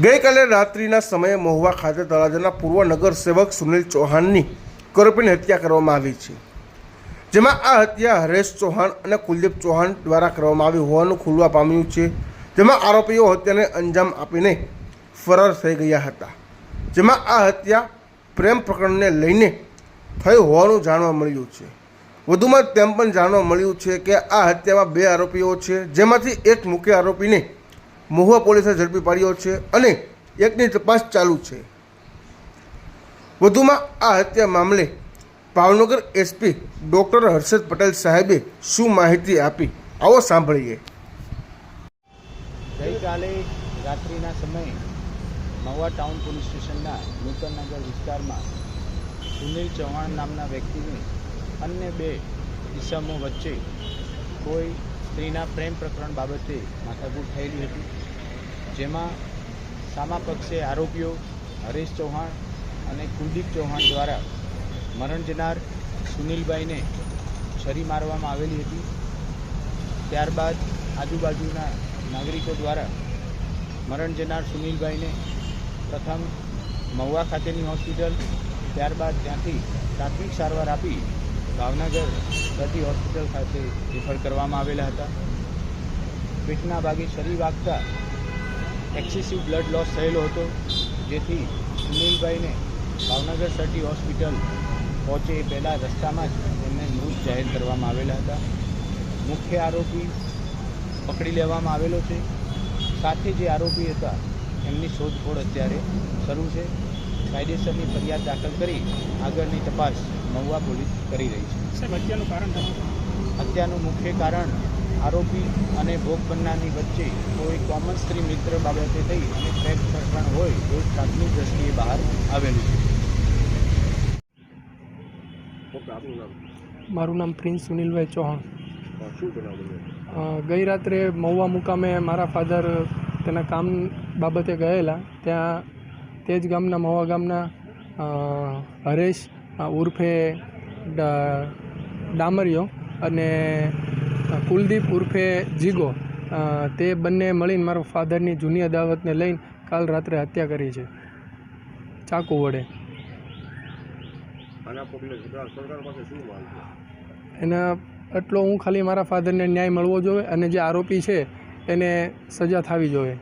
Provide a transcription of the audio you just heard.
ગઈકાલે રાત્રિના સમયે મહુવા ખાતે તળાજાના પૂર્વ નગરસેવક સુનિલ ચૌહાણની કરપીણ હત્યા કરવામાં આવી છે. જેમાં આ હત્યા હરેશ ચૌહાણ અને કુલદીપ ચૌહાણ દ્વારા કરવામાં આવી હોવાનું ખુલવા પામ્યું છે. જેમાં આરોપીઓ હત્યાને અંજામ આપીને ફરાર થઈ ગયા હતા. જેમાં આ હત્યા પ્રેમ પ્રકરણને લઈને થઈ હોવાનું જાણવા મળ્યું છે. વધુમાં તેમ પણ જાણવા મળ્યું છે કે આ હત્યામાં બે આરોપીઓ છે, જેમાંથી એક મુખ્ય આરોપીને મહુવા પોલીસે ઝડપી પાડ્યો છે અને એકની તપાસ ચાલુ છે. વધુમાં આ હત્યા મામલે ભાવનગર એસપી ડૉક્ટર હર્ષદ પટેલ સાહેબે શું માહિતી આપી? આવો સાંભળીએ. ગઈકાલે રાત્રિના સમયે મહુવા ટાઉન પોલીસ સ્ટેશનના નૂતનનગર વિસ્તારમાં સુનિલ ચૌહાણ નામના વ્યક્તિની અન્ય બે ઇસમો વચ્ચે કોઈ સ્ત્રીના પ્રેમ પ્રકરણ બાબતે માથાકૂટ થયેલી હતી. જેમાં સામા પક્ષે આરોપીઓ હરેશ ચૌહાણ અને કુલદીપ ચૌહાણ દ્વારા મરણ જનાર સુનિલભાઈને છરી મારવામાં આવેલી હતી. ત્યારબાદ આજુબાજુના નાગરિકો દ્વારા મરણ જનાર સુનિલભાઈને પ્રથમ મહુવા ખાતેની હોસ્પિટલ, ત્યારબાદ ત્યાંથી પ્રાથમિક સારવાર આપી ભાવનગર સતી હોસ્પિટલ ખાતે રેફર કરવામાં આવેલા હતા. પીઠના ભાગે છરી વાગતા એક્સેસિવ બ્લડ લોસ થયેલો હતો જેથી સુનિલભાઈને ભાવનગર સટી હોસ્પિટલ પહોંચે એ પહેલાં રસ્તામાં જ એમને મૃત જાહેર કરવામાં આવેલા હતા. મુખ્ય આરોપી પકડી લેવામાં આવેલો છે. સાથે જે આરોપી હતા એમની શોધખોળ અત્યારે શરૂ છે. કાયદેસરની ફરિયાદ દાખલ કરી આગળની તપાસ મહુવા પોલીસ કરી રહી છે. હત્યાનું કારણ હત્યાનું મુખ્ય કારણ આરોપી અને ભોગ બનનારની વચ્ચે કોઈ કોમન સ્ત્રી મિત્ર બાબતે થઈ અને પ્રેમ પ્રકરણ હોય એવું પ્રાથમિક દ્રષ્ટિએ બહાર આવેલું છે. મારું નામ પ્રિન્સ સુનિલભાઈ ચૌહાણ. ગઈ રાત્રે મહુવા મુકામે મારા ફાધર તેના કામ બાબતે ગયેલા. ત્યાં તે જ ગામના મહુવા ગામના હરેશ ઉર્ફે ડામરિયો અને કુલદીપ ઉર્ફે જીગો તે બંને મળીને મારા ફાધરની જૂની અદાવતને લઈને કાલ રાત્રે હત્યા કરી છે. ચાકુ વડે. એના એટલો હું ખાલી મારા ફાધરને ન્યાય મળવો જોઈએ અને જે આરોપી છે એને સજા થવી જોઈએ.